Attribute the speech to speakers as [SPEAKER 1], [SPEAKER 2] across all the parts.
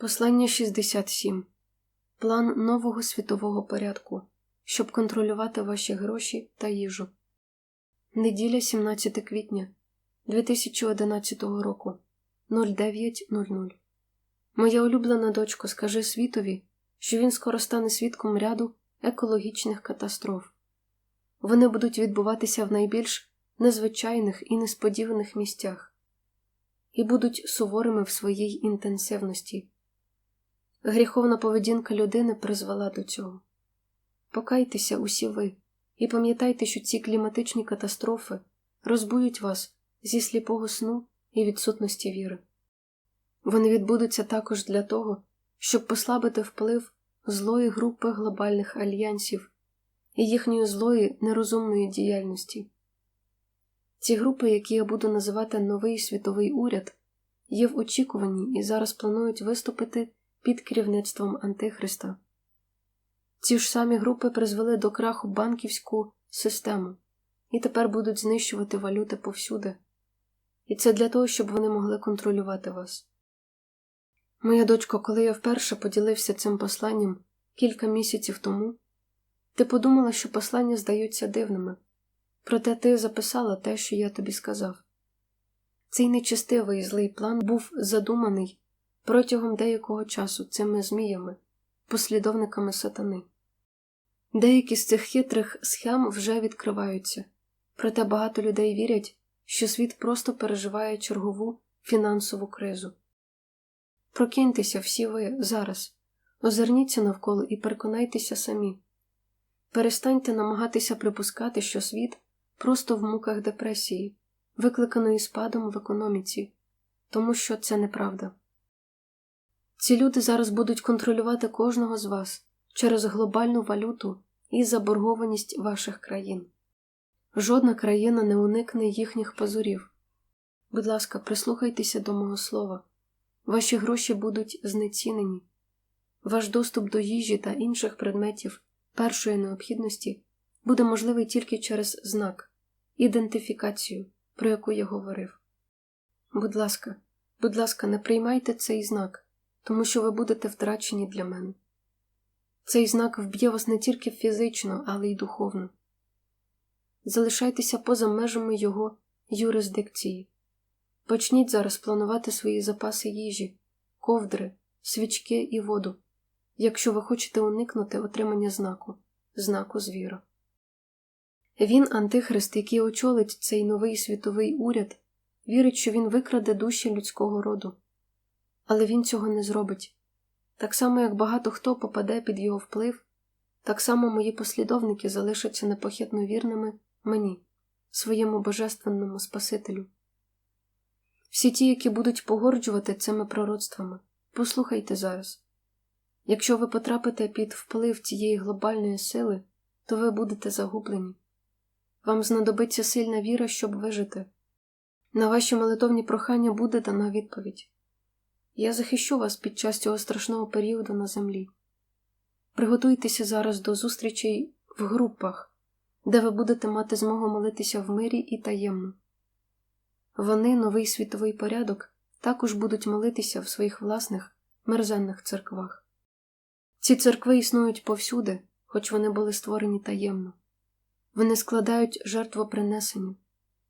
[SPEAKER 1] Послання 67. План нового світового порядку, щоб контролювати ваші гроші та їжу. Неділя 17 квітня 2011 року 09.00. Моя улюблена дочко, скажи світові, що він скоро стане свідком ряду екологічних катастроф. Вони будуть відбуватися в найбільш незвичайних і несподіваних місцях і будуть суворими в своїй інтенсивності. Гріховна поведінка людини призвела до цього. Покайтеся усі ви і пам'ятайте, що ці кліматичні катастрофи розбують вас зі сліпого сну і відсутності віри. Вони відбудуться також для того, щоб послабити вплив злої групи глобальних альянсів і їхньої злої нерозумної діяльності. Ці групи, які я буду називати Новий світовий уряд, є в очікуванні і зараз планують виступити під керівництвом Антихриста. Ці ж самі групи призвели до краху банківську систему і тепер будуть знищувати валюти повсюди. І це для того, щоб вони могли контролювати вас. Моя дочко, коли я вперше поділився цим посланням кілька місяців тому, ти подумала, що послання здаються дивними, проте ти записала те, що я тобі сказав. Цей нечестивий і злий план був задуманий протягом деякого часу цими зміями, послідовниками сатани. Деякі з цих хитрих схем вже відкриваються, проте багато людей вірять, що світ просто переживає чергову фінансову кризу. Прокиньтеся всі ви зараз, озирніться навколо і переконайтеся самі. Перестаньте намагатися припускати, що світ просто в муках депресії, викликаної спадом в економіці, тому що це неправда. Ці люди зараз будуть контролювати кожного з вас через глобальну валюту і заборгованість ваших країн. Жодна країна не уникне їхніх пазурів. Будь ласка, прислухайтеся до мого слова. Ваші гроші будуть знецінені. Ваш доступ до їжі та інших предметів першої необхідності буде можливий тільки через знак, ідентифікацію, про яку я говорив. Будь ласка, будь ласка, не приймайте цей знак, тому що ви будете втрачені для мене. Цей знак вб'є вас не тільки фізично, але й духовно. Залишайтеся поза межами його юрисдикції. Почніть зараз планувати свої запаси їжі, ковдри, свічки і воду, якщо ви хочете уникнути отримання знаку, знаку звіра. Він, антихрист, який очолить цей новий світовий уряд, вірить, що він викраде душі людського роду. Але він цього не зробить. Так само, як багато хто попаде під його вплив, так само мої послідовники залишаться непохитно вірними мені, своєму божественному Спасителю. Всі ті, які будуть погорджувати цими пророцтвами, послухайте зараз. Якщо ви потрапите під вплив цієї глобальної сили, то ви будете загублені. Вам знадобиться сильна віра, щоб вижити. На ваші молитовні прохання буде дана відповідь. Я захищу вас під час цього страшного періоду на землі. Приготуйтеся зараз до зустрічей в групах, де ви будете мати змогу молитися в мирі і таємно. Вони, новий світовий порядок, також будуть молитися в своїх власних мерзенних церквах. Ці церкви існують повсюди, хоч вони були створені таємно. Вони складають жертвопринесення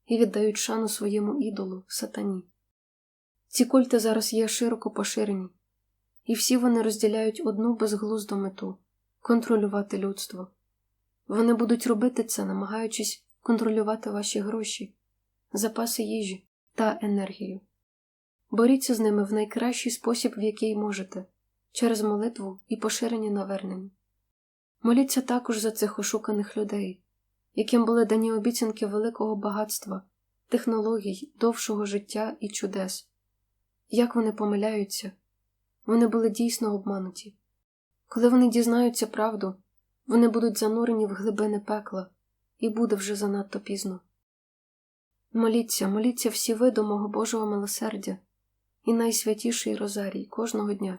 [SPEAKER 1] і віддають шану своєму ідолу, сатані. Ці культи зараз є широко поширені, і всі вони розділяють одну безглузду мету контролювати людство. Вони будуть робити це, намагаючись контролювати ваші гроші, запаси їжі та енергію. Боріться з ними в найкращий спосіб, в який можете, через молитву і поширення навернення. Моліться також за цих ошуканих людей, яким були дані обіцянки великого багатства, технологій, довшого життя і чудес. Як вони помиляються, вони були дійсно обмануті. Коли вони дізнаються правду, вони будуть занурені в глибини пекла, і буде вже занадто пізно. Моліться, моліться всі ви до мого Божого милосердя і найсвятіший розарій кожного дня,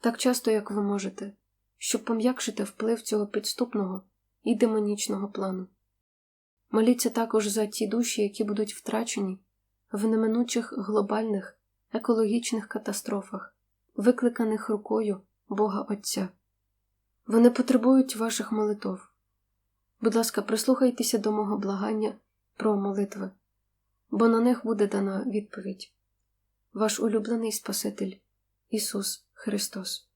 [SPEAKER 1] так часто, як ви можете, щоб пом'якшити вплив цього підступного і демонічного плану. Моліться також за ті душі, які будуть втрачені в неминучих глобальних екологічних катастрофах, викликаних рукою Бога Отця. Вони потребують ваших молитов. Будь ласка, прислухайтеся до мого благання про молитви, бо на них буде дана відповідь. Ваш улюблений Спаситель Ісус Христос.